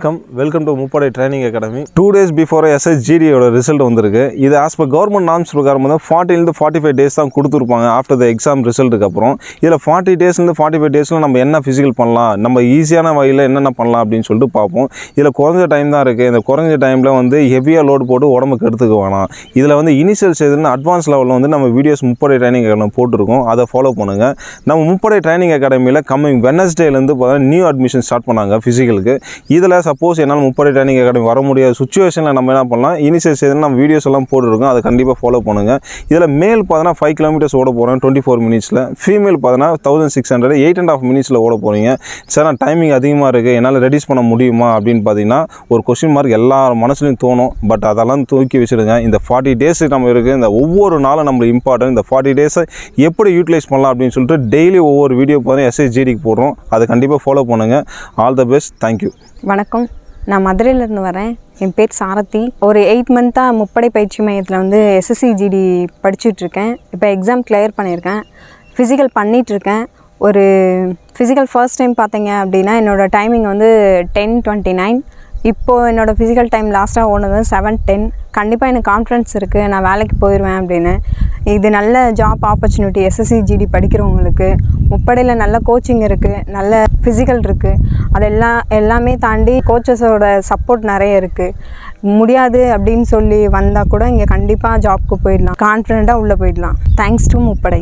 Welcome to முப்படை training academy two days before எஸ்எஸ்ஜிடியோட result வந்திருக்கு. இது ஆஸ் பர் கவர்மெண்ட் நார்ம்ஸ் பிரகாரம் வந்து ஃபார்ட்டிலேருந்து ஃபார்ட்டி ஃபைவ் டேஸ் தான் கொடுத்துருப்பாங்க ஆஃப்டர் த எக்ஸாம் ரிசல்ட்டுக்கு அப்புறம். இதில் ஃபார்ட்டி டேஸ்லேருந்து ஃபார்ட்டி ஃபைவ் டேஸில் நம்ம என்ன ஃபிசிக்கல் பண்ணலாம் நம்ம ஈஸியான வகையில் என்னென்ன பண்ணலாம் அப்படின்னு சொல்லிட்டு பார்ப்போம். இதில் குறைஞ்ச டைம் தான் இருக்குது இந்த குறைஞ்ச டைமில் வந்து ஹெவியாக லோடு போட்டு உடம்புக்கு எடுத்துக்க வேணாம். இதில் வந்து இனிஷியல் ஸ்டேஜில் அட்வான்ஸ் லெவலில் வந்து நம்ம வீடியோஸ் முப்படை ட்ரைனிங் அகாடமி போட்டிருக்கோம். அதை ஃபாலோ பண்ணுங்கள் நம்ம முப்படை ட்ரைனிங் அகாடமியில் கம்மிங் வெனஸ்டேலேருந்து பார்த்தீங்கன்னா நியூ அட்மிஷன் ஸ்டார்ட் பண்ணாங்க ஃபிசிக்கலுக்கு இதில் சப்போஸ் என்னால் முப்படை ட்ரைனிங் அகாடமி வர முடியாத சுச்சுவேஷனில் நம்ம என்ன பண்ணலாம்? இனிஷியல் ஸ்டேஜில் நம்ம வீடியோஸ் எல்லாம் போட்டுருக்கோம். அதை கண்டிப்பாக ஃபாலோ பண்ணுங்கள் இதில் மேல் பார்த்தீங்கன்னா ஃபைவ் கிலோமீட்டர்ஸ் ஓட போகிறேன் டுவெண்ட்டி ஃபோர் மினிட்ஸில் ஃபீமேல் பார்த்தினா thousand six hundred eight and half மினிட்ஸில் ஓட போகிறீங்க சார் நான் டைமிங் அதிகமாக இருக்குது என்னால் ரெடியூஸ் பண்ண முடியுமா? அப்படின்னு பார்த்தீங்கன்னா ஒரு கொஸ்டின் மார்க் எல்லா மனசுலையும் தோணும். பட் அதெல்லாம் தூக்கி வச்சுடுங்க. இந்த ஃபார்ட்டி டேஸ் நம்ம இருக்குது இந்த ஒவ்வொரு நாளும் நம்மளுக்கு இம்பார்ட்டன்ட் இந்த ஃபார்ட்டி டேஸை எப்படி யூட்டிலைஸ் பண்ணலாம் அப்படின்னு சொல்லிட்டு டெய்லி ஒவ்வொரு வீடியோ பார்த்தீங்கன்னா எஸ்எஸ்ஜிடிக்கு போடுறோம். அதை கண்டிப்பாக ஃபாலோ பண்ணுங்கள் ஆல் த பெஸ்ட் தேங்க்யூ வணக்கம். நான் மதுரையிலேருந்து வரேன். என் பேர் சாரதி. ஒரு எயிட் மந்த்தாக முப்படை பயிற்சி மையத்தில் வந்து எஸ்எஸ்சி ஜிடி படிச்சுட்ருக்கேன் இப்போ எக்ஸாம் கிளியர் பண்ணியிருக்கேன். ஃபிசிக்கல் பண்ணிகிட்ருக்கேன் ஒரு ஃபிசிக்கல் ஃபர்ஸ்ட் டைம் பார்த்தீங்க அப்படின்னா என்னோடய டைமிங் வந்து டென் டுவெண்ட்டி நைன் இப்போது என்னோடய ஃபிசிக்கல் டைம் லாஸ்ட்டாக ஓடுனது செவன் டென் கண்டிப்பாக எனக்கு கான்ஃபிடன்ஸ் இருக்குது நான் வேலைக்கு போயிடுவேன் அப்படின்னு. இது நல்ல ஜாப் ஆப்பர்ச்சுனிட்டி எஸ்எஸ்சி ஜிடி படிக்கிறவங்களுக்கு. முப்படையில் நல்ல கோச்சிங் இருக்குது நல்ல ஃபிசிக்கல் இருக்குது அதெல்லாம் எல்லாமே தாண்டி கோச்சஸோட சப்போர்ட் நிறைய இருக்குது முடியாது அப்படின்னு சொல்லி வந்தால் கூட இங்கே கண்டிப்பாக ஜாப்க்கு போயிடலாம். கான்ஃபிடெண்ட்டாக உள்ளே போயிடலாம். தேங்க்ஸ் டு முப்படை.